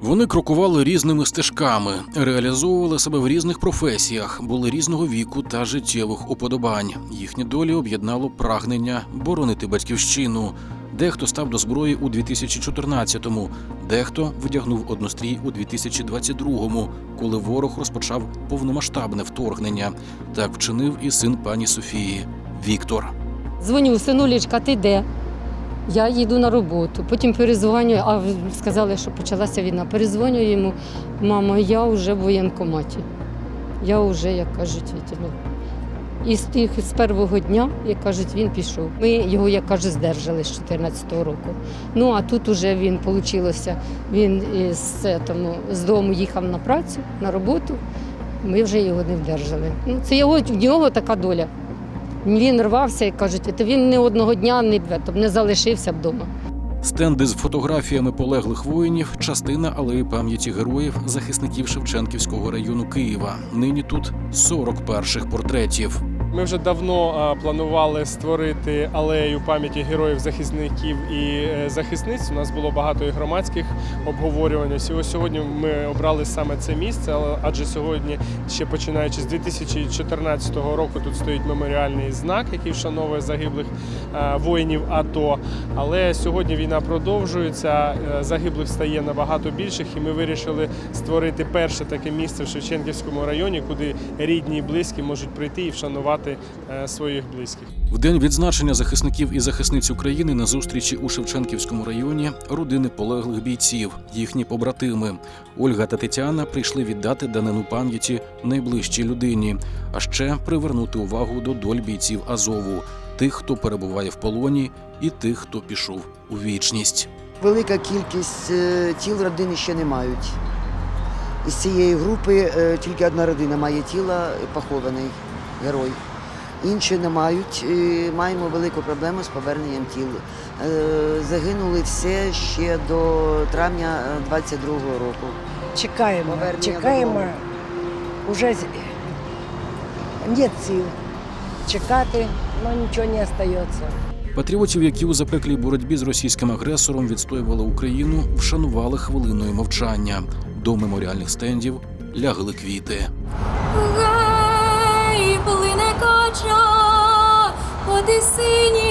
Вони крокували різними стежками, реалізовували себе в різних професіях, були різного віку та життєвих уподобань. Їхні долі об'єднало прагнення боронити батьківщину. Дехто став до зброї у 2014-му, дехто вдягнув однострій у 2022-му, коли ворог розпочав повномасштабне вторгнення. Так вчинив і син пані Софії Віктор. Дзвоню, синулечка, ти де? Я їду на роботу. Потім перезвоню, а сказали, що почалася війна. Перезвоню йому, мамо, я вже в воєнкоматі. Я вже, як кажуть, відтягну. І з тих з першого дня, як кажуть, він пішов. Ми його, як кажуть, здержали з 14-го року. Ну а тут уже він вийшло, він із тому, з дому їхав на працю, на роботу. Ми вже його не вдержали. Ну, це його, в нього така доля. Він рвався і кажуть, то він не одного дня не, не залишився вдома. Стенди з фотографіями полеглих воїнів частина алеї пам'яті героїв, захисників Шевченківського району Києва. Нині тут 40 перших портретів. Ми вже давно планували створити алею пам'яті героїв, захисників і е, захисниць. У нас було багато і громадських обговорювань. І сьогодні ми обрали саме це місце, адже сьогодні, ще починаючи з 2014 року, тут стоїть меморіальний знак, який вшановує загиблих е, воїнів АТО. Але сьогодні війна продовжується, е, загиблих стає набагато більших, і ми вирішили створити перше таке місце в Шевченківському районі, куди рідні і близькі можуть прийти і вшанувати е, своїх близьких. В день відзначення захисників і захисниць України на зустрічі у Шевченківському районі родини полеглих бійців, їхні побратими. Ольга та Тетяна прийшли віддати данину пам'яті найближчій людині, а ще привернути увагу до доль бійців Азову, тих, хто перебуває в полоні, і тих, хто пішов у вічність. Велика кількість е, тіл родини ще не мають. Із цієї групи е, тільки одна родина має тіла похований герой. Інші не мають. Маємо велику проблему з поверненням тіл. Е, Загинули все ще до травня 22-го року. Чекаємо, Повернення чекаємо. додому. Уже нет сил чекати, але нічого не остається. Патріотів, які у запеклій боротьбі з російським агресором відстоювали Україну, вшанували хвилиною мовчання. До меморіальних стендів лягли квіти. Гай, кача, води сині